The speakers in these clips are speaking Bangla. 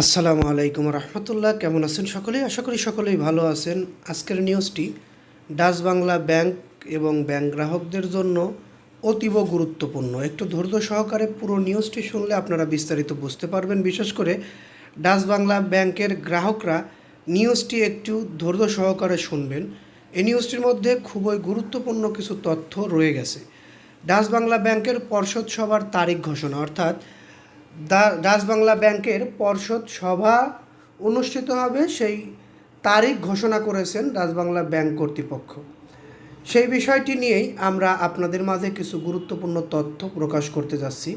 আসসালামু আলাইকুম রহমতুল্লাহ। কেমন আছেন সকলেই আশা করি সকলেই ভালো আছেন। আজকের নিউজটি ডাচ বাংলা ব্যাংক এবং ব্যাংক গ্রাহকদের জন্য অতীব গুরুত্বপূর্ণ। একটু ধৈর্য সহকারে পুরো নিউজটি শুনলে আপনারা বিস্তারিত বুঝতে পারবেন। বিশেষ করে ডাচ বাংলা ব্যাংকের গ্রাহকরা নিউজটি একটু ধৈর্য সহকারে শুনবেন। এই নিউজটির মধ্যে খুবই গুরুত্বপূর্ণ কিছু তথ্য রয়ে গেছে। ডাচ বাংলা ব্যাংকের পর্ষদ সভার তারিখ ঘোষণা, অর্থাৎ দা- ডাচ বাংলা ব্যাংকের পর্ষদ সভা অনুষ্ঠিত হবে সেই তারিখ ঘোষণা করেছেন ডাচ বাংলা ব্যাংক কর্তৃপক্ষ। সেই বিষয়টি নিয়েই আমরা আপনাদের মাঝে কিছু গুরুত্বপূর্ণ তথ্য প্রকাশ করতে যাচ্ছি।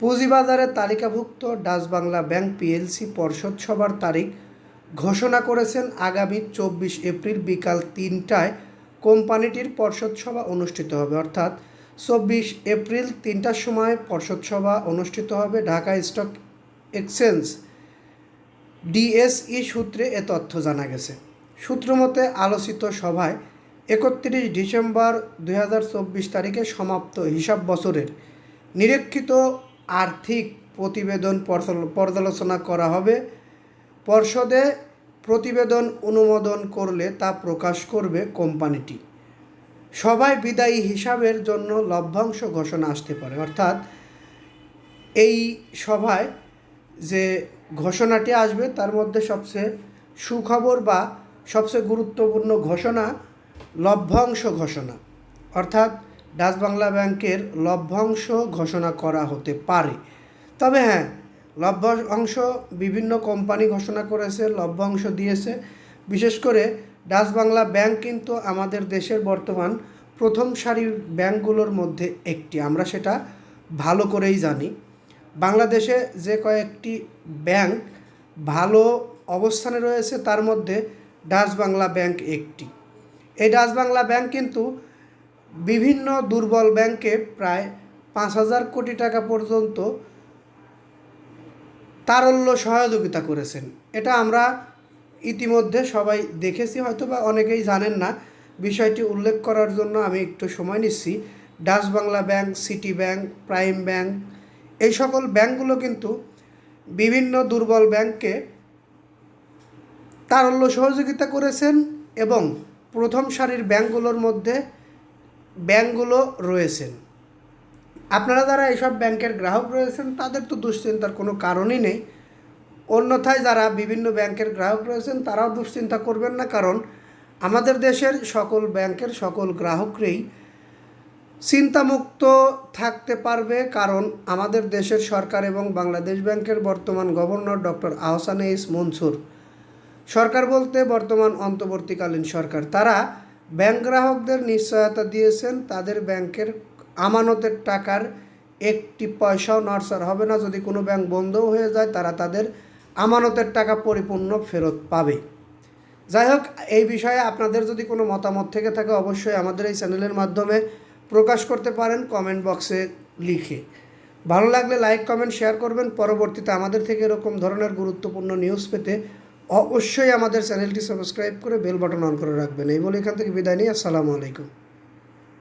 পুঁজিবাজারে তালিকাভুক্ত ডাচ বাংলা ব্যাংক পিএলসি পর্ষদ সভার তারিখ ঘোষণা করেছেন আগামী চব্বিশ এপ্রিল বিকাল তিনটায়। কোম্পানিটির পর্ষদ সভা অনুষ্ঠিত হবে, অর্থাৎ চব্বিশ এপ্রিল তিনটার সময় পর্ষদ সভা অনুষ্ঠিত হবে ঢাকা স্টক এক্সচেঞ্জ। ডিএসই সূত্রে এ তথ্য জানা গেছে। সূত্র মতে, আলোচিত সভায় একত্রিশ ডিসেম্বর দু হাজার চব্বিশ তারিখে সমাপ্ত হিসাব বছরের নিরীক্ষিত আর্থিক প্রতিবেদন পর্যালোচনা করা হবে। পর্ষদে প্রতিবেদন অনুমোদন করলে তা প্রকাশ করবে কোম্পানিটি। সবাই বিদায়ী হিসাবের জন্য লভ্যাংশ ঘোষণা আসতে পারে। অর্থাৎ এই সভায় যে ঘোষণাটি আসবে, তার মধ্যে সবচেয়ে সুখবর বা সবচেয়ে গুরুত্বপূর্ণ ঘোষণা লভ্যাংশ ঘোষণা। অর্থাৎ ডাচ বাংলা ব্যাংকের লভ্যাংশ ঘোষণা করা হতে পারে। তবে হ্যাঁ লভ্যাংশ বিভিন্ন কোম্পানি ঘোষণা করেছে, লভ্যাংশ দিয়েছে। বিশেষ করে ডাচ বাংলা ব্যাংক কিন্তু আমাদের দেশের বর্তমান প্রথম সারির ব্যাংকগুলোর মধ্যে একটি। আমরা সেটা ভালো করেই জানি। বাংলাদেশে যে কয়েকটি ব্যাংক ভালো অবস্থানে রয়েছে, তার মধ্যে ডাচ বাংলা ব্যাংক একটি। এই ডাচ বাংলা ব্যাংক কিন্তু বিভিন্ন দুর্বল ব্যাংকে প্রায় পাঁচ হাজার কোটি টাকা পর্যন্ত তারল্য সহযোগিতা করেছেন। এটা আমরা ইতিমধ্যে সবাই দেখেছি হয়তো বা অনেকেই জানেন না। বিষয়টি উল্লেখ করার জন্য আমি একটু সময় নিচ্ছি। Dutch Bangla bank, City bank, Prime bank, এই সকল ব্যাংকগুলো কিন্তু বিভিন্ন দুর্বল ব্যাংককে তারল্য সহযোগিতা করেছেন এবং প্রথম সারির ব্যাংকগুলোর মধ্যে ব্যাংকগুলো রয়েছেন। আপনারা যারা এইসব ব্যাংকের গ্রাহক রয়েছেন, তাদের তো দুশ্চিন্তার কোনো কারণই নেই। অন্যথায় যারা বিভিন্ন ব্যাংকের গ্রাহক রয়েছেন, তারাও দুশ্চিন্তা করবেন না, কারণ আমাদের দেশের সকল ব্যাংকের সকল গ্রাহকরেই চিন্তামুক্ত থাকতে পারবে, কারণ আমাদের দেশের সরকার এবং বাংলাদেশ ব্যাংকের বর্তমান governor doctor Ahsan H Mansur. সরকার বলতে বর্তমান অন্তর্বর্তীকালীন সরকার। তারা ব্যাংক গ্রাহকদের নিশ্চয়তা দিয়েছেন, তাদের ব্যাংকের আমানতের টাকার একটি পয়সাও নড়সার হবে না। যদি কোনো ব্যাংক বন্ধও হয়ে যায়, তারা তাদের আমানতের টাকা পরিপূর্ণ ফেরত পাবে। যাই হোক, এই বিষয়ে আপনাদের যদি কোনো মতামত থেকে থাকে, অবশ্যই আমাদের এই চ্যানেলের মাধ্যমে প্রকাশ করতে পারেন কমেন্ট বক্সে লিখে। ভালো লাগলে লাইক, কমেন্ট, শেয়ার করবেন। পরবর্তীতে আমাদের থেকে এরকম ধরনের গুরুত্বপূর্ণ নিউজ পেতে অবশ্যই আমাদের চ্যানেলটি সাবস্ক্রাইব করে বেল বাটন অন করে রাখবেন। এই বলে এখান থেকে বিদায় নিই। আসসালামু আলাইকুম।